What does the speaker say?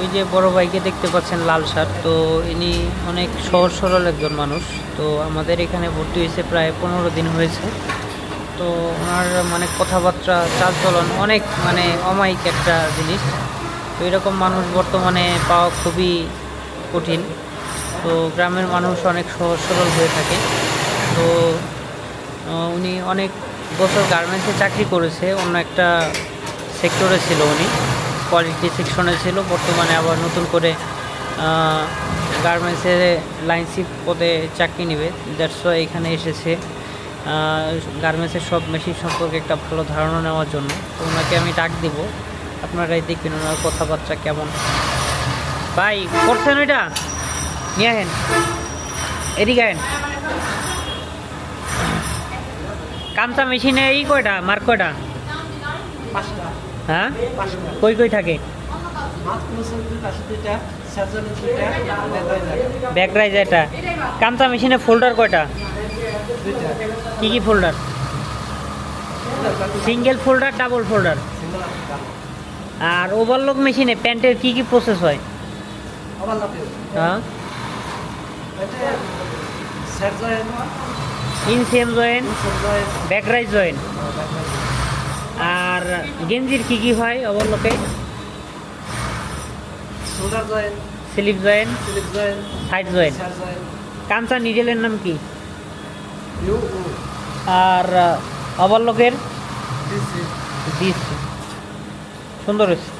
ওই যে বড় ভাইকে দেখতে পাচ্ছেন লাল শার্ট, তো ইনি অনেক সহজ সরল একজন মানুষ। তো আমাদের এখানে ভর্তি হয়েছে প্রায় পনেরো দিন হয়েছে। তো ওনার মানে কথাবার্তা, চালচলন অনেক মানে অমায়িক একটা জিনিস। তো এরকম মানুষ বর্তমানে পাওয়া খুবই কঠিন। তো গ্রামের মানুষ অনেক সহজ সরল হয়ে থাকে। তো উনি অনেক বছর গার্মেন্টসে চাকরি করেছে, অন্য একটা সেক্টরে ছিল উনি। কোয়ালিটি সেকশনে ছিল, বর্তমানে আবার নতুন করে গার্মেন্টসের লাইনশিপ পদে চাকরি নেবে। দ্যাটস এখানে এসেছে। গার্মেন্টসের সব মেশিন সম্পর্কে একটা ভালো ধারণা নেওয়ার জন্য। তো ওনাকে আমি ডাক দিব। আপনারাই দেখবেন ওনার কথাবার্তা কেমন। ভাই, করছেন ওইটা? নিয়ে আহেন এদিকে আহেন কামচা মেশিনে এই কয়টা? মার্ক কয়টা? পাঁচটা। হ্যাঁ? কই কই থাকে? ব্যাক রাইজ এটা। কামচা মেশিনে ফোল্ডার কয়টা? কি কি folder single folder double folder আর ওভারলক মেশিনে প্যান্টের কি কি প্রসেস হয়? হ্যাঁ? ইনসিএম জয়েন ব্যাক রাইজ জয়েন গেঞ্জির কি কি হয় অবলোকে shoulder join. Slip join. Slip join. Side join. Kancha নিজেলের নাম কি? আর অবলোকের সুন্দর হয়েছে।